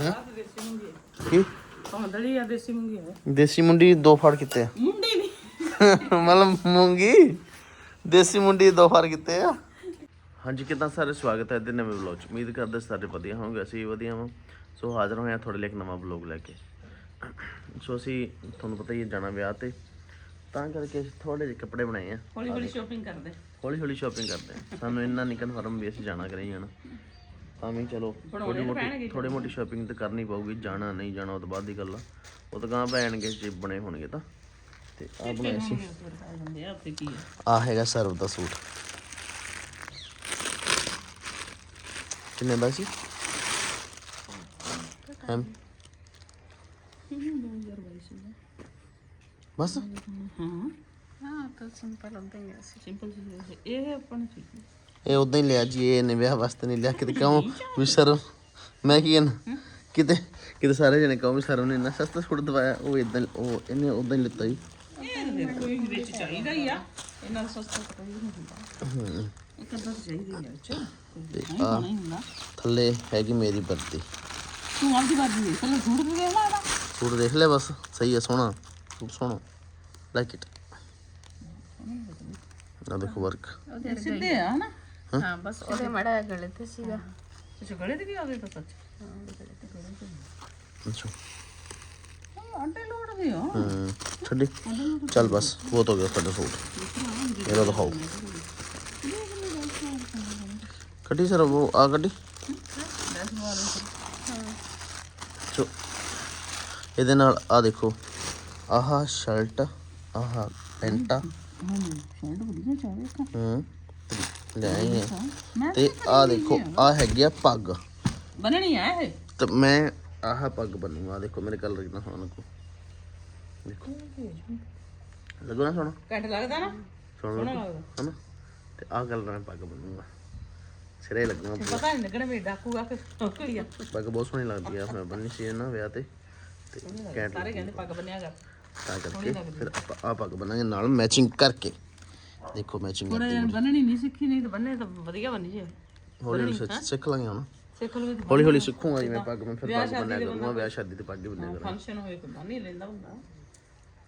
ਦੇਸੀ ਮੁੰਡੀ ਹੈ ਕੀ ਧੌਂਦਲੀ ਆ ਦੇਸੀ ਮੁੰਡੀ ਹੈ। ਦੇਸੀ ਮੁੰਡੀ ਦੋ ਫੜ ਕੀਤੇ ਮੁੰਡੀ ਨਹੀਂ। ਮਤਲਬ ਮੂੰਗੀ ਦੇਸੀ ਮੁੰਡੀ ਦੋ ਫੜ ਕੀਤੇ ਆ। ਹਾਂਜੀ ਕਿਦਾਂ ਸਾਰੇ ਸਵਾਗਤ ਹੈ ਇਹਦੇ ਨਵੇਂ ਵਲੌਗ ਚ। ਉਮੀਦ ਕਰਦੇ ਸਾਰੇ ਵਧੀਆ ਹੋਵੋਗੇ ਅਸੀਂ ਵੀ ਵਧੀਆ ਹਾਂ ਸੋ ਹਾਜ਼ਰ ਹੋਏ ਆ ਤੁਹਾਡੇ ਲਈ ਇੱਕ ਨਵਾਂ ਵਲੌਗ ਲੈ ਕੇ। ਸੋ ਅਸੀਂ ਤੁਹਾਨੂੰ ਪਤਾ ਹੀ ਹੈ ਜਾਣਾ ਵਿਆਹ ਤੇ। ਤਾਂ ਕਰਕੇ ਥੋੜੇ ਜਿਹੇ ਕੱਪੜੇ ਬਣਾਏ ਆ। ਹੌਲੀ ਹੌਲੀ ਸ਼ਾਪਿੰਗ ਕਰਦੇ। ਹੌਲੀ ਹੌਲੀ ਸ਼ਾਪਿੰਗ ਕਰਦੇ ਸਾਨੂੰ ਇੰਨਾ ਨਹੀਂ ਕਨਫਰਮ ਵੀ ਅਸੀਂ ਜਾਣਾ ਕਰੇ ਜਾਣਾ। ਤਾਂ ਵੀ ਚਲੋ ਥੋੜੀ ਮੋਟੀ ਥੋੜੀ ਮੋਟੀ ਸ਼ਾਪਿੰਗ ਤਾਂ ਕਰਨੀ ਪਊਗੀ ਜਾਣਾ ਨਹੀਂ ਜਾਣਾ ਉਹ ਤੋਂ ਬਾਅਦ ਦੀ ਗੱਲ ਆ। ਉਹ ਤਾਂ ਗਾਂ ਪੈਣਗੇ ਜੇ ਬਣੇ ਹੋਣਗੇ ਤਾਂ। ਤੇ ਆ ਬਣਾਇਆ ਸੀ। ਆ ਹੈਗਾ ਸਰਵ ਦਾ ਸੂਟ। ਕਿੰਨੇ ਦਾ ਸੀ? ਹਮ ਬਸ। ਹਾਂ। ਹਾਂ ਤਾਂ ਸਿੰਪਲ ਹੁੰਦੇ ਆ ਸਿੰਪਲ ਜੀ ਇਹ ਆਪਾਂ ਨੂੰ ਠੀਕ ਹੈ ਇਹ ਉਦਾਂ ਹੀ ਲਿਆ ਜੀ ਇਹਨੇ ਵਿਆਹ ਵਾਸਤੇ ਨਹੀਂ ਲਿਆ, ਕਿਤੇ ਕਹੋ ਵੀ ਸਰਵ ਮੈਂ ਕੀ ਕਹਿਣਾ? ਕਿਤੇ ਕਿਤੇ ਸਾਰੇ ਜਣੇ ਕਹੋ ਵੀ ਸਰਵ ਨੇ, ਇੰਨਾ ਸਸਤਾ ਸੂਟ ਦਵਾਇਆ, ਉਹ ਇਦਾਂ ਉਹ ਇਹਨੇ ਉਦਾਂ ਹੀ ਲਿੱਤਾ ਜੀ। ਇਹ ਵਿੱਚ ਚਾਹੀਦਾ ਹੀ। ਆ ਇਹਨਾਂ ਦਾ ਸਸਤਾ ਕੋਈ ਨਹੀਂ ਹੁੰਦਾ ਇੱਕ ਅੱਧਾ ਚਾਹੀਦਾ ਹੀ ਆ ਵਿੱਚ ਨਹੀਂ ਆ ਥੱਲੇ ਹੈਗੀ ਮੇਰੀ ਵਰਦੀ। ਤੂੰ ਆਪਦੀ ਬਾਜੀ ਦੇਖ ਲੈ ਝੂਠ ਵੀ ਵੇਖ ਲਾ ਸੂਟ ਦੇਖ ਲਿਆ ਬਸ, ਸਹੀ ਹੈ ਸੋਹਣਾ, ਸੂਟ ਸੋਹਣਾ। ਲਾਈਕ ਇਟ ਨਾ ਦੇਖੋ ਵਰਕ ਸਿੱਧੇ ਆ, ਹਨਾ? ਹਾਂ ਬਸ ਉਹਦੇ ਮੜਾ ਗਲੇ ਤੇ ਸੀਗਾ ਅੱਛਾ ਗਲੇ ਤੇ ਵੀ ਆ ਗਏ ਤਾਂ ਸੱਚ ਅੱਛਾ ਹਾਂ ਆਂਟੇ ਲੋੜਦੇ ਆ ਹੂੰ ਛੱਡੀ ਚੱਲ ਬਸ ਬਹੁਤ ਹੋ ਗਿਆ ਤੁਹਾਡਾ ਸੂਟ ਇਹਦਾ ਦਿਖਾਓ ਕੱਢੀ ਸਰ ਉਹ ਆ ਕੱਢੀ ਚੋ ਇਹਦੇ ਨਾਲ ਆ ਦੇਖੋ ਆਹ ਸ਼ਰਟ ਆਹ ਪੈਂਟਾ ਹਾਂ ਸ਼ਰਟ ਵਧੀਆ ਕਾ ਹੂੰ ਲੈ ਆਏ ਆ। ਮੈਂ ਤੇ ਆ ਦੇਖੋ ਆ। ਹੈਗੀ ਆ ਪੱਗ। ਬਣਣੀ ਆ ਇਹ? ਤੇ ਮੈਂ ਆਹ ਪੱਗ ਬੰਨੂਗਾ ਦੇਖੋ ਮੇਰੇ ਕਲਰ ਕਿੰਨਾ ਸੋਹਣਾ ਲੱਗੂ। ਦੇਖੋ। ਲੱਗੂ ਨਾ ਸੋਹਣਾ? ਘੱਟ ਲੱਗਦਾ ਨਾ? ਸੋਹਣਾ ਸੋਹਣਾ ਲੱਗੂ ਲੱਗਦਾ। ਹਨਾ? ਤੇ ਆਹ ਕਲਰ ਮੈਂ ਪੱਗ ਬੰਨੂਗਾ। ਸਿਰੇ ਲੱਗਣਾ ਪਤਾ ਨਹੀਂ ਲੱਗਣਾ ਵੀ ਡਾਕੂ ਆ ਕੇ ਕੋਈ ਆ ਪੱਗ ਬਹੁਤ ਸੋਹਣੀ ਲੱਗਦੀ ਆ ਮੈਂ ਬੰਨੀ ਸੀ ਨਾ ਵਿਆਹ ਤੇ। ਤੇ ਕੈਂਟ ਸਾਰੇ ਕਹਿੰਦੇ ਪੱਗ ਬੰਨਿਆ ਕਰ। ਤਾਂ ਕਰਕੇ। ਫਿਰ ਆਪਾਂ ਆਹ ਪੱਗ ਬੰਨਾਂਗੇ ਨਾਲ ਮੈਚਿੰਗ ਕਰਕੇ। ਦੇਖੋ ਮੈਚਿੰਗ ਥੋੜਾ ਜਿਹਾ ਬੰਨਣੀ ਨਹੀਂ ਸਿੱਖੀ ਨਹੀਂ ਤਾਂ ਬੰਨੇ ਤਾਂ ਵਧੀਆ ਬੰਨੀ ਜੇ ਹੌਲੀ ਹੌਲੀ ਸਿੱਖ- ਸਿੱਖ ਲਾਂਗੇ ਹੁਣ। ਸਿੱਖ ਲਵੇ ਤਾਂ ਹੌਲੀ ਹੌਲੀ ਸਿੱਖੂਗਾ ਜਿਵੇਂ ਪੱਗ ਮੈਂ ਫਿਰ ਪੱਗ ਬੰਨਿਆ ਕਰੂੰਗਾ ਵਿਆਹ ਸ਼ਾਦੀ ਤੇ ਪੱਗ ਹੀ ਬੰਨਿਆ ਕਰਾਂਗਾ ਫੰਕਸ਼ਨ ਹੋਏ ਤਾਂ ਬੰਨ ਹੀ ਲੈਂਦਾ ਹੁੰਦਾ।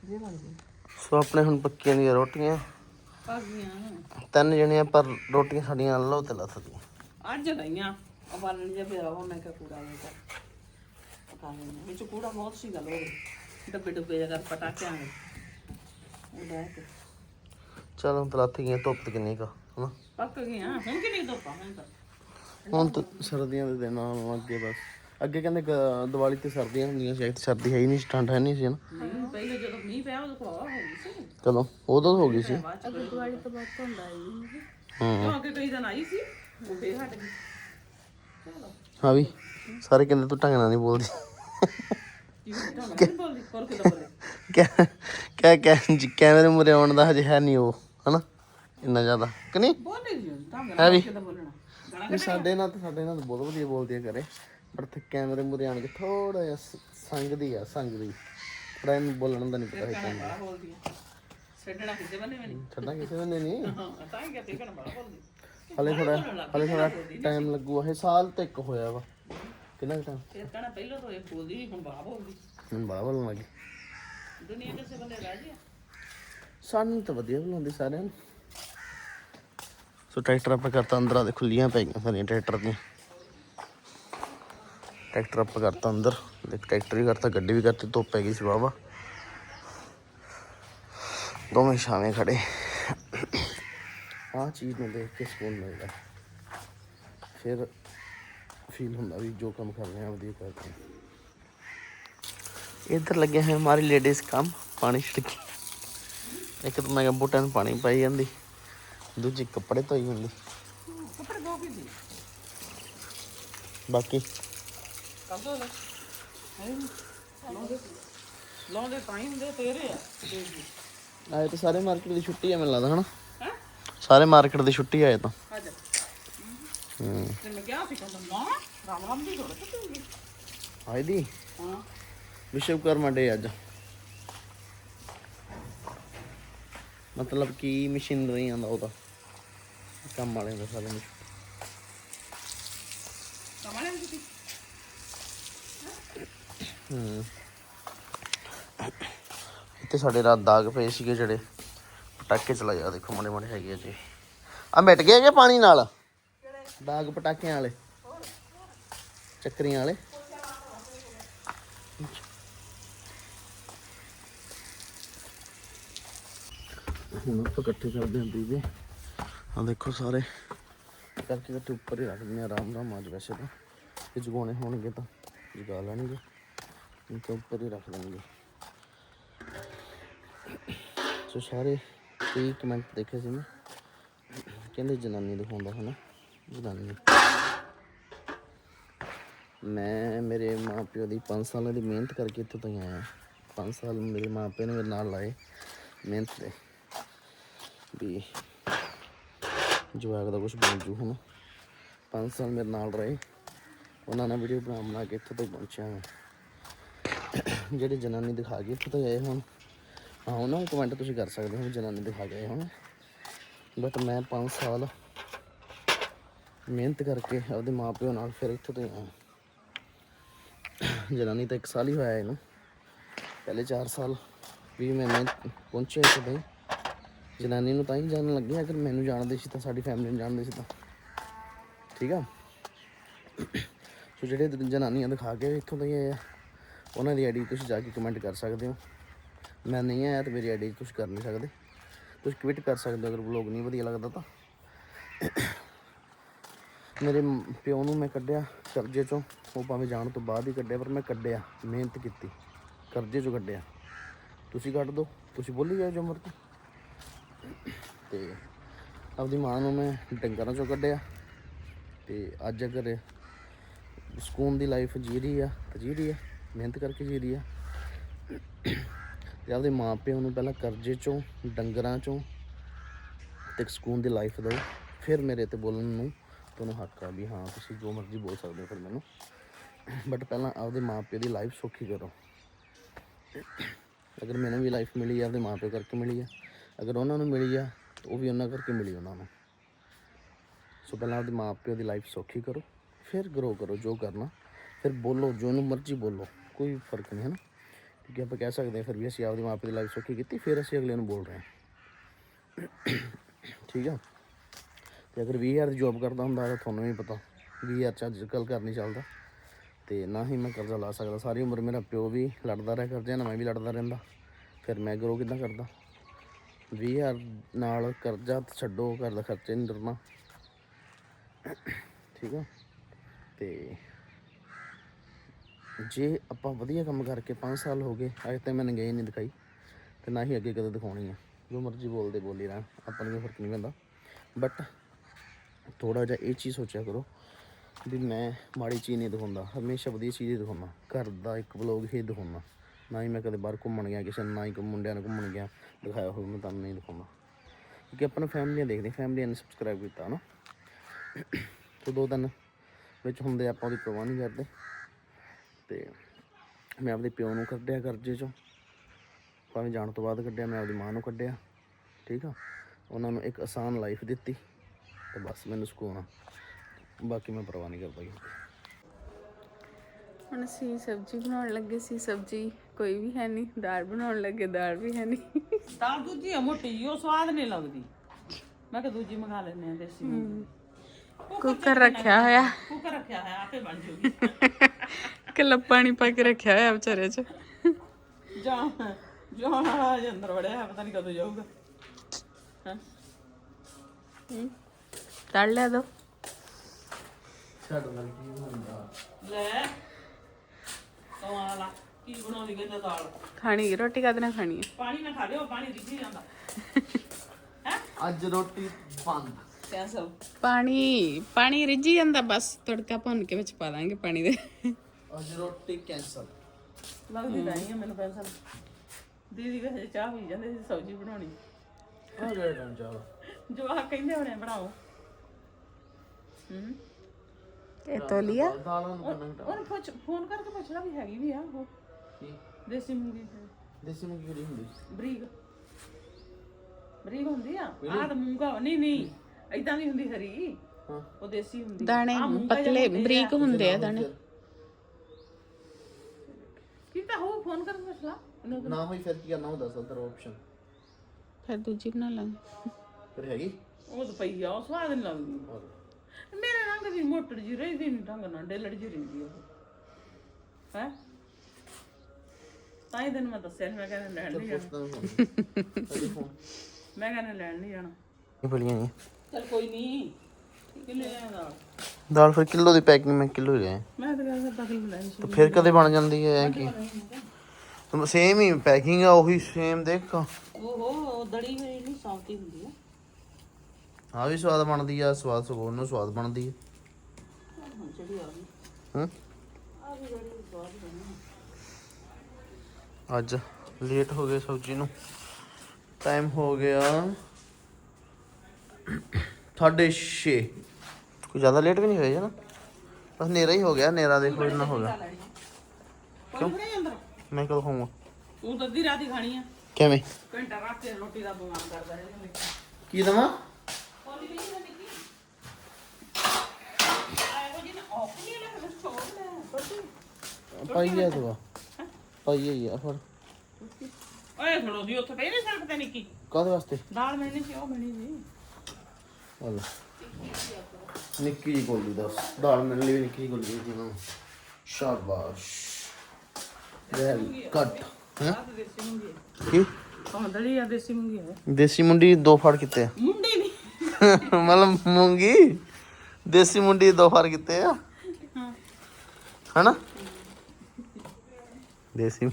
ਜੇ ਬਣ ਗਈ ਸੋ ਆਪਣੇ ਹੁਣ ਪੱਕੀਆਂ ਦੀਆਂ ਰੋਟੀਆਂ। ਭਾਗੀਆਂ ਤਿੰਨ ਜਣੀਆਂ ਪਰ ਰੋਟੀਆਂ ਸਾਡੀਆਂ ਲਓ ਤੇ ਲੱਥਦੀਆਂ ਅੱਜ ਲਾਈਆਂ। ਉਹ ਬਾਲਣ ਜਿਹਾ ਪਿਆ ਵਾ ਮੈਂ ਕਿਹਾ ਕੂੜਾ ਲੈ ਕੇ ਪਕਾ ਲੈਂਦੇ ਵਿੱਚ ਕੂੜਾ ਬਹੁਤ ਸੀ ਗੱਲ ਉਹ ਡੱਬੇ ਡੁੱਬੇ ਜਿਹਾ ਕਰ ਪਟਾਕਿਆਂ ਦੇ। ਉਹ ਲੈ ਕੇ। ਚਲੋ ਤੇ ਲੱਥ ਗਈਆਂ ਧੁੱਪ ਤੇ ਕਿੰਨੀ ਕਾ ਹਨਾ? ਪੱਕ ਗਈਆਂ ਹੁਣ ਕਿ ਨਹੀਂ ਧੋਪਾ ਹੁਣ ਤਾਂ। ਹੁਣ ਤਾਂ ਸਰਦੀਆਂ ਦੇ ਦਿਨ ਆਉਣ ਅੱਗੇ ਬਸ। ਅੱਗੇ ਕਹਿੰਦੇ ਗ- ਦੀਵਾਲੀ ਤੇ ਸਰਦੀਆਂ ਹੁੰਦੀਆਂ ਸੀ ਇੱਥੇ ਸਰਦੀ ਹੈ ਹੀ ਨਹੀਂ ਸੀ ਠੰਡ ਹੈ ਨਹੀਂ ਸੀ ਨਾ ਨਹੀਂ ਪਹਿਲੇ ਜਦੋਂ ਮੀਂਹ ਪਿਆ ਉਦੋਂ ਕੋਲ ਹੋ ਗਈ ਸੀ। ਕਦੋਂ ਉਦੋਂ ਹੋ ਗਈ ਸੀ। ਬਾਅਦ ਚ ਕੋਈ- ਦਿਵਾਲੀ ਤੋਂ ਬਾਅਦ ਤੋਂ ਹੁੰਦਾ ਹੀ ਹੂੰ। ਕਿਉਂ ਅੱਗੇ ਕਈ ਦਿਨ ਆਈ ਸੀ ਉਹ ਫੇਰ ਹਟ ਗਈ ਹਾਂ ਵੀ ਸਾਰੇ ਕਹਿੰਦੇ ਤੂੰ ਢੰਗ ਨਾਲ ਨਹੀਂ ਬੋਲਦੀ। ਕੀ ਤਾਂ ਨਹੀਂ ਬੋਲਦੀ? ਹੋਰ ਕਿਦਾਂ ਬੋਲੇ? ਕਹਿ ਕਹਿ ਕਹਿ ਜੀ ਕੈਮਰੇ ਮੁਰੇ ਆਉਣ ਦਾ ਹਜੇ ਹੈ ਨਹੀਂ ਉਹ। ਹਨਾ? ਇੰਨਾ ਜ਼ਿਆਦਾ। ਕਿ ਨਹੀਂ? ਬੋਲੇ ਜੀ ਤਾਂ ਹੈ ਵੀ? ਸਾਡੇ ਨਾਲ ਤਾਂ ਸਾਡੇ ਨਾਲ ਤਾਂ ਬਹੁਤ ਵਧੀਆ ਬੋਲਦੀ ਆ ਕਰੇ ਪਰ ਤੇ ਕੈਮਰੇ ਮੁਰੇ ਆਣ ਕੇ ਥੋੜਾ ਜਿਹਾ ਸ- ਸੰਗਦੀ ਆ ਸੰਗਦੀ। ਇਹਨੂੰ ਬੋਲਣ ਦਾ ਨਹੀਂ ਪਤਾ ਹੈ ਬੜਾ ਬੋਲਦੀ ਆ। ਛੱਡਣਾ ਕਿਸੇ ਬੰਨੇ ਵੀ ਨਹੀਂ। ਛੱਡਾਂ ਕਿਸੇ ਨੇ ਨਹੀਂ। ਹਾਂ ਤਾਂ ਹੀ ਕਹਿੰਦੇ ਗਾਣਾ ਬੜਾ ਬੋਲਦੀ। ਹਲੇ ਥੋੜਾ ਹਲੇ ਥੋੜਾ ਟਾਈਮ ਲੱਗੂ ਇਹ ਸਾਲ ਤੇ ਇੱਕ ਹੋਇਆ ਵਾ। ਕਿੰਨਾ ਟਾਈਮ ਫੇਰ ਕਹਣਾ ਪਹਿਲਾਂ ਤੋਂ ਇਹ ਬੋਲਦੀ ਹੁਣ ਬੜਾ ਬੋਲਦੀ। ਮੈਨੂੰ ਬੜਾ ਬੋਲਣ ਲੱਗੀ। ਦੁਨੀਆ ਕਿਸੇ ਬੰਨੇ ਰਹਿ ਜੀ ਸਾਨੂੰ ਤਾਂ ਵਧੀਆ ਬੁਲਾਉਂਦੇ ਸਾਰਿਆਂ ਨੂੰ। ਸੋ ਟਰੈਕਟਰ ਆਪਾਂ ਕਰਤਾ ਅੰਦਰਾਂ ਦੇ ਖੁੱਲੀਆਂ ਪੈ ਗਈਆਂ ਸਾਰੀਆਂ ਟਰੈਕਟਰ ਦੀਆਂ। ਟਰੈਕਟਰ ਆਪਾਂ ਕਰਤਾ ਅੰਦਰ ਦੇਖ ਟਰੈਕਟਰ ਵੀ ਕਰਤਾ ਗੱਡੀ ਵੀ ਕਰਤੀ ਧੁੱਪ ਪੈ ਗਈ ਸੀ ਵਾਵਾ ਦੋਵੇਂ ਛਾਵੇਂ ਖੜੇ। ਆ ਚੀਜ਼ ਨੂੰ ਦੇਖ ਕੇ ਸਕੂਨ ਮਿਲਦਾ। ਫਿਰ ਫੀਲ ਹੁੰਦਾ ਵੀ ਜੋ ਕੰਮ ਕਰ ਰਹੇ ਆ ਵਧੀਆ ਕਰਦੇ ਇੱਧਰ ਲੱਗਿਆ ਹੈ ਮਾਰੀ ਲੇਡੀਜ਼ ਕੰਮ ਪਾਣੀ ਛਿੜਕੀ ਇੱਕ ਤਾਂ ਮੈਂ ਕਿਹਾ ਬੂਟਿਆਂ ਨੂੰ ਪਾਣੀ ਪਾਈ ਜਾਂਦੀ ਦੂਜੀ ਕੱਪੜੇ ਧੋਈ ਜਾਂਦੀ। ਕੱਪੜੇ ਧੋ ਕੇ ਦੀ ਬਾਕੀ? ਕਰ ਦੋ ਲੈ। ਲਾਉਂਦੇ ਲਾਉਂਦੇ ਟਾਈਮ ਦੇ ਤੇਰੇ ਆ। ਆਏ ਤਾਂ ਸਾਰੇ ਮਾਰਕੀਟ ਦੀ ਛੁੱਟੀ ਆ ਮੈਨੂੰ ਲੱਗਦਾ ਹਨਾ? ਹੈ? ਸਾਰੇ ਮਾਰਕੀਟ ਦੀ ਛੁੱਟੀ ਆਏ ਤਾਂ। ਆ ਜਾ। ਹੂੰ। ਤੇ ਮੈਂ ਕਿਹਾ ਸੀ ਕਹਿੰਦਾ ਨਾ ਰਾਮ ਰਾਮ ਦੀ ਥੋੜਾ ਕੁੱਟੂਗੀ ਆਏ ਦੀ? ਹਾਂ। ਵਿਸ਼ਵਕਰਮਾ ਡੇ ਅੱਜ। ਮਤਲਬ ਕਿ ਮਸ਼ੀਨਰੀ ਆਂਦਾ ਉਹਦਾ। ਕੰਮ ਵਾਲਿਆਂ ਦਾ ਸਾਰੇ ਨੂੰ ਕਮਾਲੇ ਦੀ ਹੂੰ। ਇੱਥੇ ਸਾਡੇ ਰਾਤ ਦਾਗ ਪਏ ਸੀਗੇ ਜਿਹੜੇ। ਪਟਾਕੇ ਚਲਾਏ ਆ ਦੇਖੋ ਮੜੇ ਮੜੇ ਹੈਗੇ ਆ ਜੀ। ਆ ਮਿਟ ਗਏ ਜੇ ਪਾਣੀ ਨਾਲ? ਦਾਗ ਪਟਾਕਿਆਂ ਵਾਲੇ। ਚੱਕਰੀਆਂ ਵਾਲੇ। ਹੁਣ ਆਪਾਂ ਇਕੱਠੇ ਕਰਦੇ ਹਾਂ ਦੀਵੇ ਆ ਦੇਖੋ ਸਾਰੇ। ਕਰਕੇ ਇਕੱਠੇ ਉੱਪਰ ਹੀ ਰੱਖ ਦਿੰਦੇ ਹਾਂ ਆਰਾਮ ਨਾਲ ਅੱਜ ਵੈਸੇ ਤਾਂ। ਇਹ ਜਗਾਉਣੇ ਹੋਣਗੇ ਤਾਂ ਜਗਾ ਲੈਣਗੇ। ਨਹੀਂ ਤਾਂ ਉੱਪਰ ਹੀ ਰੱਖ ਦੇਣਗੇ। ਸੋ ਸਾਰੇ ਕਈ ਕਮੈਂਟ ਦੇਖੇ ਸੀ ਮੈਂ ਕਹਿੰਦੇ ਜਨਾਨੀ ਦਿਖਾਉਂਦਾ ਹਨਾ ਜਨਾਨੀ। ਮੈਂ ਮੇਰੇ ਮਾਪਿਓ ਦੀ 5 ਸਾਲਾਂ ਦੀ ਮਿਹਨਤ ਕਰਕੇ ਇੱਥੇ ਤਾਈਂ ਆਇਆ। 5 ਸਾਲ ਮੇਰੇ ਮਾਪਿਆਂ ਨੇ ਮੇਰੇ ਨਾਲ ਲਾਏ ਮਿਹਨਤ ਦੇ। ਵੀ ਜਵਾਕ ਦਾ ਕੁਝ ਬਣ ਜੂ ਹੁਣ। 5 ਸਾਲ ਮੇਰੇ ਨਾਲ ਰਹੇ। ਉਹਨਾਂ ਨਾਲ ਵੀਡੀਓ ਬਣਾ ਬਣਾ ਕੇ ਇੱਥੇ ਤੱਕ ਪਹੁੰਚਿਆ ਮੈਂ। ਜਿਹੜੇ ਜਨਾਨੀ ਦਿਖਾ ਕੇ ਇੱਥੇ ਤੱਕ ਆਏ ਹੁਣ। ਹਾਂ, ਉਹਨਾਂ ਕਮੈਂਟ ਤੁਸੀਂ ਕਰ ਸਕਦੇ ਹੋ ਜਨਾਨੀ ਦਿਖਾ ਕੇ ਆਏ ਹੁਣ। ਬਟ ਮੈਂ 5 ਸਾਲ ਮਿਹਨਤ ਕਰਕੇ ਆਪਦੇ ਮਾਪਿਓ ਨਾਲ ਫਿਰ ਇੱਥੋਂ ਤੋਂ ਆਇਆ। ਜਨਾਨੀ ਤਾਂ ਇੱਕ ਸਾਲ ਹੀ ਹੋਇਆ ਇਹਨੂੰ। ਪਹਿਲੇ 4 ਸਾਲ ਵੀ ਮੈਂ ਮਿਹਨਤ ਪਹੁੰਚਿਆ ਇੱਥੇ ਤਾਈਂ ਜਨਾਨੀ ਨੂੰ ਤਾਂ ਹੀ ਜਾਣਨ ਲੱਗੇ ਅਗਰ ਮੈਨੂੰ ਜਾਣਦੇ ਸੀ ਤਾਂ, ਸਾਡੀ ਫੈਮਿਲੀ ਨੂੰ ਜਾਣਦੇ ਸੀ ਤਾਂ। ਠੀਕ ਆ? ਸੋ ਜਿਹੜੇ ਜਨਾਨੀਆਂ ਦਿਖਾ ਕੇ ਇੱਥੋਂ ਦੇ ਆਏ ਆ, ਉਹਨਾਂ ਦੀ ਆਈਡੀ ਤੁਸੀਂ ਜਾ ਕੇ ਕਮੈਂਟ ਕਰ ਸਕਦੇ ਹੋ। ਮੈਂ ਨਹੀਂ ਆਇਆ ਤਾਂ ਮੇਰੀ ਆਈਡੀ ਤੁਸੀਂ ਕਰ ਨਹੀਂ ਸਕਦੇ। ਤੁਸੀਂ ਕਵਿਟ ਕਰ ਸਕਦੇ ਹੋ ਅਗਰ ਵਲੌਗ ਨਹੀਂ ਵਧੀਆ ਲੱਗਦਾ ਤਾਂ। ਮੇਰੇ ਪਿਓ ਨੂੰ ਮੈਂ ਕੱਢਿਆ ਕਰਜ਼ੇ ਚੋਂ। ਉਹ ਭਾਵੇਂ ਜਾਣ ਤੋਂ ਬਾਅਦ ਹੀ ਕੱਢਿਆ, ਪਰ ਮੈਂ ਕੱਢਿਆ, ਮਿਹਨਤ ਕੀਤੀ। ਕਰਜ਼ੇ ਚੋਂ ਕੱਢਿਆ। ਤੁਸੀਂ ਕੱਢ ਦਿਓ ਤੁਸੀਂ ਬੋਲੀ ਜਾਓ ਜੋ ਮਰਜ਼ੀ। ਤੇ ਆਪਦੀ ਮਾਂ ਨੂੰ ਮੈਂ ਡੰਗਰਾਂ ਚੋਂ ਕੱਢਿਆ ਤੇ ਅੱਜ ਅਗਰ ਸਕੂਨ ਦੀ ਲਾਈਫ ਜੀ ਰਹੀ ਆ ਤਾਂ ਜੀ ਰਹੀ ਆ, ਮਿਹਨਤ ਕਰਕੇ ਜੀ ਰਹੀ ਆ। ਤੇ ਆਪਦੇ ਮਾਂ ਪਿਓ ਨੂੰ ਪਹਿਲਾਂ ਕਰਜ਼ੇ ਚੋਂ, ਡੰਗਰਾਂ ਚੋਂ ਤੇ ਇੱਕ ਸਕੂਨ ਦੀ ਲਾਈਫ ਦਿਓ ਫਿਰ ਮੇਰੇ ਤੇ ਬੋਲਣ ਨੂੰ ਤੁਹਾਨੂੰ ਹੱਕ ਆ ਵੀ ਹਾਂ, ਤੁਸੀਂ ਜੋ ਮਰਜ਼ੀ ਬੋਲ ਸਕਦੇ ਹੋ ਫਿਰ ਮੈਨੂੰ। ਬਟ ਪਹਿਲਾਂ ਆਪਦੇ ਮਾਂ ਪਿਓ ਦੀ ਲਾਈਫ ਸੌਖੀ ਕਰੋ। ਅਗਰ ਮੈਨੂੰ ਵੀ ਲਾਈਫ ਮਿਲੀ ਆ, ਆਪਦੇ ਮਾਂ ਪਿਓ ਕਰਕੇ ਮਿਲੀ ਆ ਅਗਰ ਉਹਨਾਂ ਨੂੰ ਮਿਲੀ ਆ, ਤਾਂ ਉਹ ਵੀ ਉਹਨਾਂ ਕਰਕੇ ਮਿਲੀ ਉਹਨਾਂ ਨੂੰ। ਸੋ ਪਹਿਲਾਂ ਆਪਦੇ ਮਾਂ ਪਿਓ ਦੀ ਲਾਈਫ ਸੌਖੀ ਕਰੋ, ਫਿਰ ਗਰੋ ਕਰੋ, ਜੋ ਕਰਨਾ, ਫਿਰ ਬੋਲੋ, ਜੋ ਨੂੰ ਮਰਜ਼ੀ ਬੋਲੋ, ਕੋਈ ਫ਼ਰਕ ਨਹੀਂ ਹੈ ਨਾ ਕਿਉਂਕਿ ਆਪਾਂ ਕਹਿ ਸਕਦੇ ਹਾਂ ਫਿਰ ਵੀ ਅਸੀਂ ਆਪਦੇ ਮਾਂ ਪਿਓ ਦੀ ਲਾਈਫ ਸੌਖੀ ਕੀਤੀ, ਫਿਰ ਅਸੀਂ ਅਗਲੇ ਨੂੰ ਬੋਲ ਰਹੇ ਹਾਂ। ਠੀਕ ਆ? ਤੇ ਅਗਰ 20000 ਦੀ ਜੌਬ ਕਰਦਾ ਹੁੰਦਾ, ਤਾਂ ਤੁਹਾਨੂੰ ਵੀ ਪਤਾ 20000 ਚ ਅੱਜ ਕੱਲ੍ਹ ਘਰ ਨਹੀਂ ਚੱਲਦਾ। ਤੇ ਨਾ ਹੀ ਮੈਂ ਕਰਜ਼ਾ ਲਾ ਸਕਦਾ, ਸਾਰੀ ਉਮਰ ਮੇਰਾ ਪਿਓ ਵੀ ਲੜਦਾ ਰਿਹਾ ਕਰਜ਼ੇ ਨਾਲ, ਮੈਂ ਵੀ ਲੜਦਾ ਰਹਿੰਦਾ। ਫਿਰ ਮੈਂ ਗਰੋ ਕਿੱਦਾਂ ਕਰਦਾ? 20000 ਨਾਲ ਕਰਜ਼ਾ ਛੱਡੋ, ਘਰ ਦਾ ਖਰਚੇ ਨਹੀਂ ਡਰਨਾ ਠੀਕ ਆ? ਤੇ ਜੇ ਆਪਾਂ ਵਧੀਆ ਕੰਮ ਕਰਕੇ 5 ਸਾਲ ਹੋ ਗਏ, ਅਜੇ ਤੱਕ ਮੈਂ ਨੰਗਾਈ ਨਹੀਂ ਦਿਖਾਈ, ਤੇ ਨਾ ਹੀ ਅੱਗੇ ਕਦੇ ਦਿਖਾਉਣੀ ਆ। ਜੋ ਮਰਜ਼ੀ ਬੋਲਦੇ ਬੋਲੀ ਰਹਿਣ, ਆਪਾਂ ਨੂੰ ਕੋਈ ਫ਼ਰਕ ਨਹੀਂ ਪੈਂਦਾ। ਬਟ ਥੋੜਾ ਜਿਹਾ ਇਹ ਚੀਜ਼ ਸੋਚਿਆ ਕਰੋ ਵੀ ਮੈਂ ਮਾੜੀ ਚੀਜ਼ ਨਹੀਂ ਦਿਖਾਉਂਦਾ, ਹਮੇਸ਼ਾ ਵਧੀਆ ਚੀਜ਼ ਹੀ ਦਿਖਾਉਂਦਾ। ਘਰ ਦਾ ਇੱਕ ਵਲੋਗ ਹੀ ਦਿਖਾਉਂਦਾ। ਨਾ ਹੀ ਮੈਂ ਕਦੇ ਬਾਹਰ ਘੁੰਮਣ ਗਿਆ, ਕਿਸੇ ਨਾਲ ਨਾ ਹੀ ਮੁੰਡਿਆਂ ਨਾਲ ਘੁੰਮਣ ਗਿਆ, ਦਿਖਾਇਆ ਹੋਵੇ, ਮੈਂ ਤੁਹਾਨੂੰ ਨਹੀਂ ਦਿਖਾਉਣਾ ਕਿਉਂਕਿ ਆਪਾਂ ਨੂੰ ਫੈਮਲੀਆਂ ਦੇਖਦੇ ਫੈਮਲੀਆਂ ਨੇ ਸਬਸਕ੍ਰਾਈਬ ਕੀਤਾ ਨਾ ਤੇ ਦੋ ਦਿਨ ਵਿੱਚ ਹੁੰਦੇ ਆਪਾਂ ਉਹਦੀ ਪਰਵਾਹ ਨਹੀਂ ਕਰਦੇ। ਤੇ ਮੈਂ ਆਪਦੇ ਪਿਓ ਨੂੰ ਕੱਢਿਆ ਕਰਜ਼ੇ ਚੋਂ। ਭਾਵੇਂ ਜਾਣ ਤੋਂ ਬਾਅਦ ਕੱਢਿਆ, ਮੈਂ ਆਪਦੀ ਮਾਂ ਨੂੰ ਕੱਢਿਆ, ਠੀਕ ਆ? ਉਹਨਾਂ ਨੂੰ ਇੱਕ ਆਸਾਨ ਲਾਈਫ ਦਿੱਤੀ ਤੇ ਬਸ ਮੈਨੂੰ ਸਕੂਨ ਆ। ਬਾਕੀ ਮੈਂ ਪਰਵਾਹ ਨਹੀਂ ਕਰਦਾ ਹੁਣ ਅਸੀਂ ਸਬਜ਼ੀ ਬਣਾਉਣ ਲੱਗੇ ਸੀ ਸਬਜ਼ੀ ਕੋਈ ਵੀ ਹੈ ਨਹੀਂ ਦਾਲ ਬਣਾਉਣ ਲੱਗੇ ਦਾਲ ਵੀ ਹੈ ਨਹੀਂ। ਦਾਲ ਦੂਜੀ ਆ ਮੋਟੀ ਉਹ ਸਵਾਦ ਨਹੀਂ ਲੱਗਦੀ। ਮੈਂ ਕਿਹਾ ਦੂਜੀ ਮੰਗਾ ਲੈਂਦੇ ਆ ਦੇਸੀ। ਕੁੱਕਰ ਰੱਖਿਆ ਹੋਇਆ। ਕੁੱਕਰ ਰੱਖਿਆ ਹੈ ਆਪੇ ਬਣ ਜੂਗੀ। ਕੱਲਾ ਪਾਣੀ ਪਾ ਕੇ ਰੱਖਿਆ ਹੋਇਆ ਵਿਚਾਰੇ ਚ। ਜਾਂ ਜਾਂ ਅਜੇ ਅੰਦਰ ਵੜਿਆ ਹੈ ਪਤਾ ਨਹੀਂ ਕਦੋਂ ਜਾਊਗਾ। ਹਾਂ? ਤੜ ਲਿਆ ਦੋ। ਲੈ। ਕੀ ਦਾਲ? ਖਾਣੀ ਹੈ, ਰੋਟੀ ਕਾਹਦੇ ਨਾਲ ਖਾਣੀ ਹੈ? ਪਾਣੀ ਨਾ ਖਾ ਲਿਓ ਪਾਣੀ ਰਿੱਝੀ ਜਾਂਦਾ। ਅੱਜ ਰੋਟੀ ਬੰਦ। ਕੈਂਸਲ ਪਾਣੀ ਪਾਣੀ ਰਿੱਝੀ ਜਾਂਦਾ ਬਸ ਤੜਕਾ ਭੁੰਨ ਕੇ ਵਿੱਚ ਪਾ ਦਾਂਗੇ ਪਾਣੀ ਦੇ। ਅੱਜ ਰੋਟੀ ਕੈਂਸਲ ਲੱਗਦੀ ਤਾਂ ਨਹੀਂ ਆ ਮੈਨੂੰ ਪੈਨਸ਼ਨ ਦੀਦੀ ਵੀ ਹਜੇ ਚਾਹ ਪੀ ਜਾਂਦੇ ਸੀ ਸਬਜ਼ੀ ਬਣਾਉਣੀ। ਆ ਗਏ ਟਾਈਮ ਚਾਹ। ਜਵਾਕ ਕਹਿੰਦੇ ਹੋਣੇ ਬਣਾਓ। ਹੂੰ? ਇਹ ਤੋਲੀਆ ਦਾਲਾਂ ਨੂੰ ਕਿੰਨਾ ਉਹਨੇ ਪੁੱਛ ਫੋਨ ਕਰਕੇ ਪੁੱਛਣਾ ਵੀ ਹੈਗੀ ਵੀ ਆ ਉਹ। ਕੀ? ਦੇਸੀ ਮੂੰਗੀ ਦੇਸੀ ਮੁਰਗੀ ਕਿਹੜੀ ਹੁੰਦੀ? ਬਰੀਕ। ਬਰੀਕ ਹੁੰਦੀ ਆ? ਆਹ ਤਾਂ ਮੂੰਗਾ ਨਹੀਂ ਨਹੀਂ। ਐਦਾਂ ਦੀ ਹੁੰਦੀ ਹਰੀ। ਹਾਂ। ਉਹ ਦੇਸੀ ਹੁੰਦੀ ਦਾਣੇ ਆਹ ਮੂੰਗਾ ਜਿਹਾ ਪਤਲੇ ਹੁੰਦੇ ਆ। ਬਰੀਕ ਹੁੰਦੇ ਆ ਦਾਣੇ। ਕੀਤਾ ਹੋ ਫੋਨ ਕਰ ਪੁੱਛ ਲਾ ਨਾ ਹੋਈ ਫਿਰ ਕੀ ਕਰਨਾ? ਉਹ ਦੱਸ ਤੇਰਾ ਆਪਸ਼ਨ ਫਿਰ ਦੂਜੀ ਬਣਾ ਲਾਂਗੇ। ਫਿਰ ਹੈਗੀ? ਉਹ ਤਾਂ ਪਈ ਆ ਉਹ ਸਵਾਦ ਨਹੀਂ ਲੱਗਦੀ। ਮੇਰੇ ਰੰਗ ਦੀ ਮੋਟਰ ਜੀ ਰਹਿੰਦੀ ਨਹੀਂ ਢੰਗ ਨਾਲ ਡੇਲੜ ਜੀ ਰਹਿੰਦੀ ਉਹ। ਹੈ? ਤਾਂ ਹੀ ਦਿਨ ਮੈਂ ਦੱਸਿਆ ਸੀ, ਮੈਂ ਕਹਿੰਦਾ ਲੈਣ ਨਹੀਂ ਜਾਣਾ। ਮੈਂ ਕਹਿੰਦਾ ਲੈਣ ਨਹੀਂ ਜਾਣਾ। ਇਹ ਬੜੀਆਂ ਨਹੀਂ ਚਲ ਕੋਈ ਨਹੀਂ ਕਿੰਨੇ ਦਾ ਦਾਲ ਫਿਰ ਕਿਲੋ ਦੀ ਪੈਕਿੰਗ ਮੈਂ ਕਿਲੋ ਹੀ ਲਿਆ ਮੈਂ ਤਾਂ ਕਹਿੰਦਾ ਬਗਲ ਲੈਣੀ ਸੀ ਤੇ ਫਿਰ ਕਦੇ ਬਣ ਜਾਂਦੀ ਹੈ ਕਿ? ਸੇਮ ਹੀ ਪੈਕਿੰਗ ਆ ਉਹੀ ਸੇਮ ਦੇਖ। ਓਹੋ ਦੜੀ ਮੇਰੀ ਨਹੀਂ ਸੌਫਟੀ ਹੁੰਦੀ ਆ। ਆ ਵੀ ਸਵਾਦ ਬਣਦੀ ਆ ਸਵਾਦ ਸਗੋਂ ਨੂੰ ਸਵਾਦ ਬਣਦੀ ਹੈ ਹੁਣ ਜਿਹੜੀ ਆ। ਗਈ ਹੂੰ? ਆ ਵੀ ਬੜੀ ਸਵਾਦ ਬਣੀ ਅੱਜ ਲੇਟ ਹੋ ਗਏ ਸਬਜ਼ੀ ਨੂੰ। ਟਾਈਮ ਹੋ ਗਿਆ ਸਾਢੇ ਛੇ। ਕੋਈ ਜ਼ਿਆਦਾ ਲੇਟ ਵੀ ਨਹੀਂ ਹੋਇਆ ਨਾ ਬਸ ਹਨੇਰਾ ਹੀ ਹੋ ਗਿਆ ਹਨੇਰਾ ਦੇਖੋ ਇੰਨਾ ਹੋ ਗਿਆ। ਮੈਂ ਕਦੋਂ ਖਾਊਂਗਾ? ਤੂੰ ਤਾਂ ਅੱਧੀ ਰਾਤ ਹੀ ਖਾਣੀ ਆ। ਕਿਵੇਂ? ਘੰਟਾ ਰੱਖ ਕੇ ਰੋਟੀ ਦਾ ਬਿਮਾਰ ਕਰਦਾ ਰਹਿੰਦਾ ਕੀ ਦਵਾਂ? ਨਿੱਕੀ ਜੀ ਨਾ ਆਫ ਨਹੀਂ ਲੈ ਛੋੜ ਲੈ ਛੋਟੀ ਪਾਈ ਆ ਦਵਾ ਪਾਈ ਆ ਯਾਰ ਫਿਰ ਓਏ ਖੜੋ ਸੀ ਉੱਥੇ ਪਈ ਨਹੀਂ ਸੜਕ ਤੇ ਨਿੱਕੀ? ਕਾਹਦੇ ਵਾਸਤੇ? ਦਾਲ ਮੈਨੇ ਸੀ ਉਹ ਬਣੀ ਸੀ। ਹਲ ਨਿੱਕੀ ਜੀ ਗੋਲੀ ਦੱਸ। ਦਾਲ ਮਿਲਣ ਲਈ ਵੀ ਨਿੱਕੀ ਜਿਹੀ ਗੋਲੀ ਦੀ ਨਾ। ਸ਼ਾਬਾਸ਼। ਵੈਲ ਕੱਟ। ਹੈ? ਆਹ ਤਾਂ ਦੇਸੀ ਮੁੰਗੀ ਹੈ ਕੀ? ਹਾਂ ਦਲੀ ਆ ਦੇਸੀ ਮੁੰਗੀ ਹੈ ਦੇਸੀ ਮੁੰਡੀ ਦੋ ਫੜ ਕੀਤੇ ਮੁੰਡੀ ਮਤਲਬ ਮੂੰਗੀ ਦੇਸੀ ਮੁੰਡੀ ਦੋ ਫੜ ਕੀਤੇ ਆ। ਹਨਾ? ਦੇਸੀ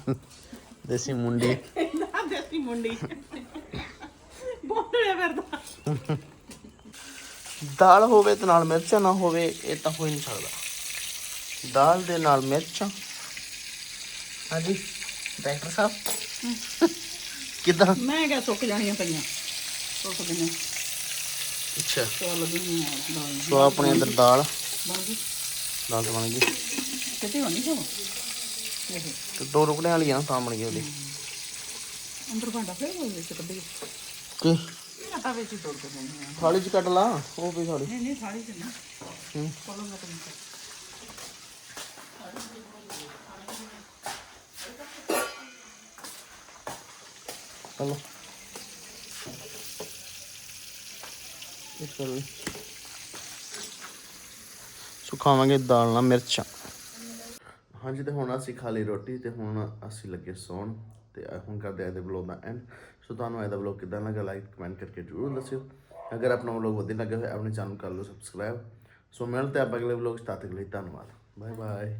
ਦੇਸੀ ਮੁੰਡੀ। ਆ ਦੇਸੀ ਮੁੰਡੀ। ਬੋਲਿਆ ਫਿਰਦਾ ਦਾਲ ਹੋਵੇ ਤੇ ਨਾਲ ਮਿਰਚਾਂ ਨਾ ਹੋਵੇ ਇਹ ਤਾਂ ਹੋ ਹੀ ਨਹੀਂ ਸਕਦਾ। ਦਾਲ ਦੇ ਨਾਲ ਮਿਰਚਾਂ। ਹਾਂਜੀ ਡਾਕਟਰ ਸਾਹਿਬ। ਕਿਦਾਂ? ਮੈਂ ਕਿਹਾ ਸੁੱਕ ਜਾਣੀਆਂ ਪਈਆਂ। ਸੁੱਕ ਗਈਆਂ। ਅੱਛਾ। ਚਲ ਲੱਗੀਆਂ ਦਾਲ ਸੋ ਆਪਣੇ ਅੰਦਰ ਦਾਲ। ਬਣ ਗਈ? ਦਾਲ ਤਾਂ ਬਣ ਗਈ। ਕਿਤੇ ਹੋਣੀ ਸੋ ਤੇ ਦੋ ਰੁਕਣੇ ਵਾਲੀ ਆ ਤਾਂ ਬਣ ਗਈ ਉਹਦੀ। ਅੰਦਰ ਭਾਂਡਾ ਫੇਰ ਉਹ ਵਿੱਚ ਕੱਢੀ। ਕੀ? ਮੈਂ ਤਾਂ ਵਿੱਚ ਹੀ ਤੋੜ ਕੇ ਦੇਣੀ ਆ ਥਾਲੀ ਚ ਕੱਢ ਲਾ ਉਹ ਵੀ ਥਾਲੀ। ਨਹੀਂ ਨਹੀਂ ਥਾਲੀ ਚ ਨਾ। ਹੂੰ। ਕੋਲੋਂ ਤਾਂ ਚਲੋ। ਇਸ ਕਰ ਲਈ ਸੋ ਖਾਵਾਂਗੇ ਦਾਲ ਨਾਲ ਮਿਰਚਾਂ। ਹਾਂਜੀ ਤੇ ਹੁਣ ਅਸੀਂ ਖਾ ਲਈ ਰੋਟੀ ਤੇ ਹੁਣ ਅਸੀਂ ਲੱਗੇ ਸੌਣ ਤੇ ਹੁਣ ਕਰਦੇ ਆ ਇਹਦੇ ਵਲੋਗ ਦਾ ਐਂਡ ਸੋ ਤੁਹਾਨੂੰ ਇਹਦਾ ਵਲੋਗ ਕਿਦਾਂ ਲੱਗਾ ਲਾਈਕ ਕਮੈਂਟ ਕਰਕੇ ਜਰੂਰ ਦੱਸਿਓ। ਅਗਰ ਆਪਣਾ ਵਲੋਗ ਵਧੀਆ ਲੱਗਿਆ ਹੋਇਆ, ਆਪਣੇ ਚੈਨਲ ਕਰ ਲਓ ਸਬਸਕ੍ਰਾਈਬ ਸੋ ਮਿਲਦੇ ਆਪਾਂ ਅਗਲੇ ਵਲੋਗ ਤਦ ਤੱਕ ਲਈ ਧੰਨਵਾਦ। Bye bye